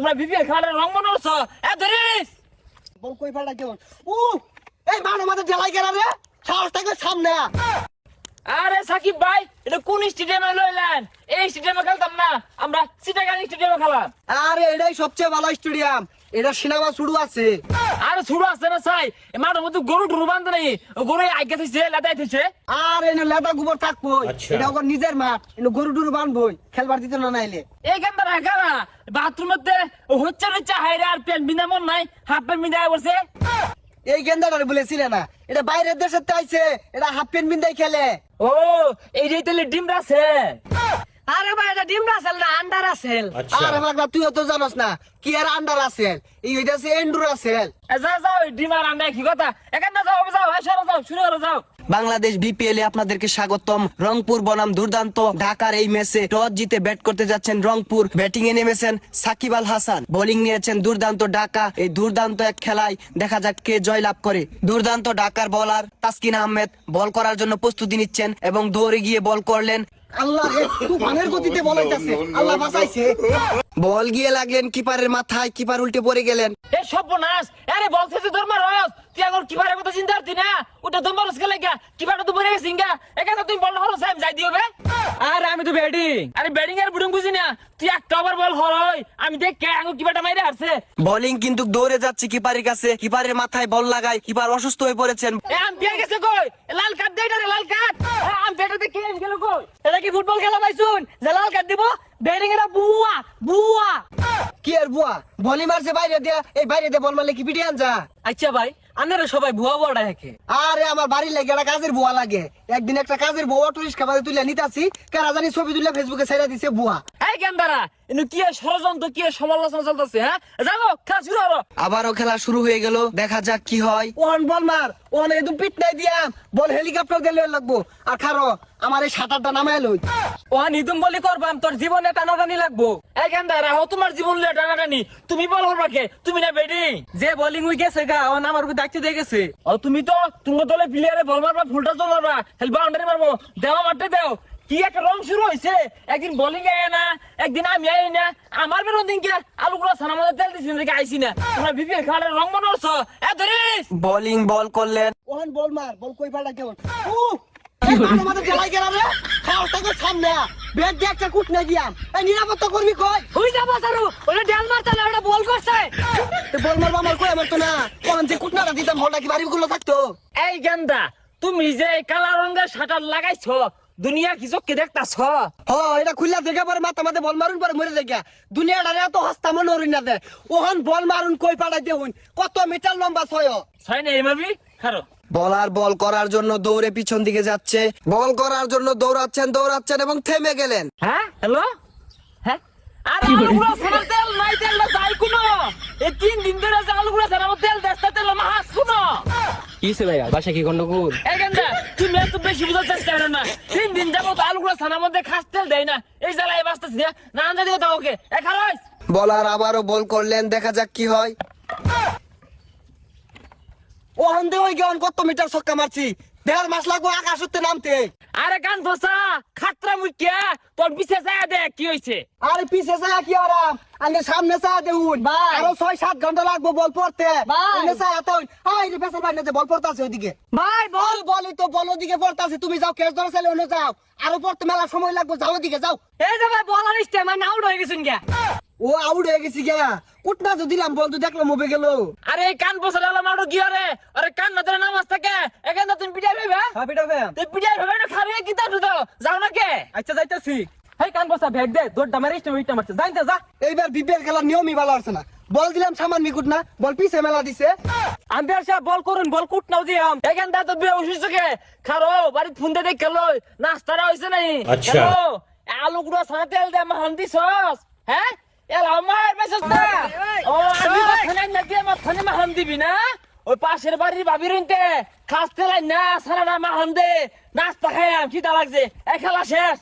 তোমরা বিপিএল খেলাটা রং বানাচ্ছ এ ধরিস বল কই পাল্টা কেমন? উ এই মানো মাথা ঢেলাই গেল রে? সাহস থাকলে সামনে আরে সাকিব ভাই এটা কোন স্টেডিয়ামে লইলেন? এই স্টেডিয়ামে খেলতাম না। আমরা সিটাগাং স্টেডিয়ামে খেলাম। আরে এটাই সবচেয়ে ভালো স্টেডিয়াম। এটা সিনেমা শুরু আছে। আরে শুরু আসছে না চাই? মাঠের মধ্যে গরু টুরু বান্ধে নাই। গরু আগে লাদাই আর এনে লেদা গোবর থাকব এটা ওর নিজের মাঠ এনে গরু টুরু খেলবার দিতে না নাইলে। এই গেন্দা রাখা না বাথরুমেতে হচ্ছে হচ্ছে হাইরে আর প্যান্ট বিনা মন নাই হাফ প্যান্ট বিনা বসে। এই গেন্দাটারে বলেছিলে না এটা বাইরের দেশের আইছে এটা হাফ প্যান্ট বিন্দাই খেলে। ও এই যে তাহলে ডিম রাছে। আরে ভাই এটা ডিম রাসেল না আন্ডার রাসেল আরে তুইও তো জানোস না কি আর আন্ডার রাসেল এই হইতাছে এন্ড্রু রাসেল এ যাও যাও ডিম আর আন্ডা কি কথা। এখান যাও যাও এই যাও শুরু করো যাও। বাংলাদেশ বিপিএল এ আপনাদেরকে স্বাগতম। রংপুর বনাম দুর্দান্ত। ঢাকার এই ম্যাচে টস জিতে ব্যাট করতে যাচ্ছেন রংপুর। ব্যাটিং এ নেমেছেন সাকিব আল হাসান। বোলিং নিয়েছেন দুর্দান্ত ঢাকা। এই দুর্দান্ত এক খেলায় দেখা যাক কে জয়লাভ করে। দুর্দান্ত ঢাকার বলার তাসকিন আহমেদ। বল করার জন্য প্রস্তুতি নিচ্ছেন এবং দৌড়ে গিয়ে বল করলেন আল্লাহ তুফানের গতিতে বলাইতাছে। আল্লাহ বাঁচাইছে। বল গিয়ে লাগলেন কিপারের মাথায় কিপার উল্টে পড়ে গেলেন। এ সর্বনাশ! আরে ধর্মার রস তুই এখন কিবারের কথা চিন্তা করতি না? ওটা ধর্মার রস খেলে গা কিবারটা তো মরে গেছিস গা এখানে তুমি বল হলো সাহেব যাই দিও বে আরে আমি তো ব্যাটিং আরে ব্যাটিং এর বুডিং বুঝি না। তুই একটা ওভার বল হরই আমি দেখ কে আঙ্গু কিবারটা মাইরে আসছে বোলিং কিন্তু দৌড়ে যাচ্ছে কিপারের কাছে। কিপারের মাথায় বল লাগায় কিপার অসুস্থ হয়ে পড়েছেন। এ আম্পিয়ার গেছে কই? লাল কার্ড দে রে লাল কার্ড কি ফুটবল খেলা পাইছুন? জালাল কাট দিব ব্যাটিং এটা বুয়া বুয়া। কি আর বুয়া? বলি মারছে বাইরে দিয়া এই বাইরে দিয়ে বল মারলে কি পিটি আনজা আচ্ছা ভাই আপনারা সবাই বুয়া বড়া হেকে আরে আমার বাড়ির লাগে এটা কাজের বুয়া লাগে। একদিন একটা কাজের বুয়া টুরিস্ট খাবারে তুলে নিতাছি কারা জানি ছবি তুলে ফেসবুকে ছেড়ে দিছে বুয়া। এই গেন্দারা ইনু কি ষড়যন্ত্র কি সমালোচনা চলতেছে হ্যাঁ? যাব খেলা শুরু হলো আবারও খেলা শুরু হয়ে গেল দেখা যাক কি হয়। ওহন বল মার ওহন একদম পিট নাই দিয়াম বল হেলিকপ্টার দিলে লাগবো। আর খারো আমার এই সাঁতারটা নামায় লই। ও নিতুম বলি করবাম তোর জীবনে টানাটানি লাগবো। এই গেন্দারা ও তোমার জীবন লিয়ে টানাটানি। তুমি বল করবা কে? তুমি না ব্যাটিং যে বোলিং উই গেছে গা ও আমার উপর দায়িত্ব দিয়ে গেছে। ও তুমি তো তোমার দলে প্লেয়ারে বল মারবা ফুলটা তো মারবা। হেল বাউন্ডারি মারবো। দেওয়া মারতে দাও। কি একটা রং শুরু হয়েছে একদিন বোলিং আয় না একদিন আমি আই না আমার বেরোন দিন কি আলুগুলো ছানা মধ্যে তেল দিছি নাকি আইসি না। তোমরা বিপিএল খেলার রং বানাচ্ছ এ ধরিস! বোলিং বল করলেন। ওহন বল মার বল কই পাল্টা কেমন? উ এই মানো মাথা ঢেলাই গেল রে। থাকলে সামনে। ব্যাগ দিয়ে একটা কুট নাই দিয়াম এই নিরাপত্তা করবি কই? হুই যাব সারু। ওটা ডেল মারতে না ওটা বল করছে। বল মারবা আমার কই আমার তো না। ওহন যে কুটনাটা দিতাম বলটা কি বাড়িগুলো থাকতো? এই গেন্দা তুমি যে কালা রঙের শাটার লাগাইছ দুনিয়া কি চোখকে দেখতাছ? হ এটা খুললা দেখা পরে মাথা মাথা বল মারুন পরে মরে দেখা। দুনিয়াটা এত হস্তা মনে হরিণ না দে ওহন বল মারুন কই পাড়াই দেউন কত মিটার লম্বা ছয়? ছয় না এমাবি খারো। বলার বল করার জন্য দৌড়ে পিছন দিকে যাচ্ছে। বল করার জন্য দৌড়াচ্ছেন দৌড়াচ্ছেন এবং থেমে গেলেন। হ্যাঁ? হ্যালো? হ্যাঁ? আর আলুগুলো ছানার তেল নাই তেল না যাই কোনো। এই তিন দিন ধরে যে আলুগুলো ছানার তেল দেশটা তেল মাছ। কিসে ভাইয়া? বাসা কি গন্ডগোল? গেন্দা তুমি এত বেশি বুঝার চেষ্টা করো না। তিন দিন যাব তো আলুগুলো ছানার মধ্যে খাস তেল দেয় না। এই জ্বালায় বাঁচতেছি না না আনতে দিও তো ওকে। এ বলার আবারও বল করলেন দেখা যাক কি হয়। ওহন দে ওই গেন কত মিটার ছক্কা মারছি। দেড় মাস লাগবো আকাশ উঠতে নামতে। আরে কান ফসা খাতরা মুখিয়া পিছে যায় দেখ কি হইছে? আরে পিছে চা কি আরাম? আগে সামনে চা দেউন ভাই। আরও ছয় সাত ঘণ্টা লাগবো বল পড়তে। এনে চা এত হাই রে পেছার যে বল পড়তাছে ওইদিকে। ভাই বল। বলই তো বল ওদিকে পড়তাছে। তুমি যাও কেস ধরে চাইলে অন্য যাও। আরও পড়তে মেলা সময় লাগবে যাও ওদিকে যাও। এই যে ভাই বল আনিস মানে আউট হয়ে গেছুন গিয়া। ও আউট হয়ে গেছি গা কুটনা তো দিলাম বল তো দেখলাম মুভে গেল। আরে এই কান বসে গেলাম আউট কি আরে আরে কান না ধরে নামাজ থাকে। এখানে তুমি পিটাই ভাইবা হ্যাঁ? পিটার ভাইয়া তুই পিটাই ভাইবা না খারে কি তা তো যাও না কে? আচ্ছা যাইতাছি। হেই কান বসা ভেট দে দৌড় দামারে উইটা মারছে জানতে যা। এইবার বিপিএল খেলার নিয়মই ভালো আছে না। বল দিলাম সামান মিকুট না বল পিছে মেলা দিছে। আম্পায়ার সাহেব বল করুন বল কুট নাও দিয়ে আম। এখান তো বে অসুস্থ কে খারো বাড়ি ফোন দে খেলো। নাস্তারা হইছে নাই। আচ্ছা। আলু গুঁড়ো সানা তেল দে মাহান দিছস হ্যাঁ? এল আমার মেসেজ না ও আমি মাথানে না দিয়ে মাথানে মাহান দিবি না। ওই পাশের বাড়ির ভাবি রইতে খাস তেলাই না সারা না মাহান দে। নাস্তা খাই আমি খিদা লাগছে। এ খেলা শেষ।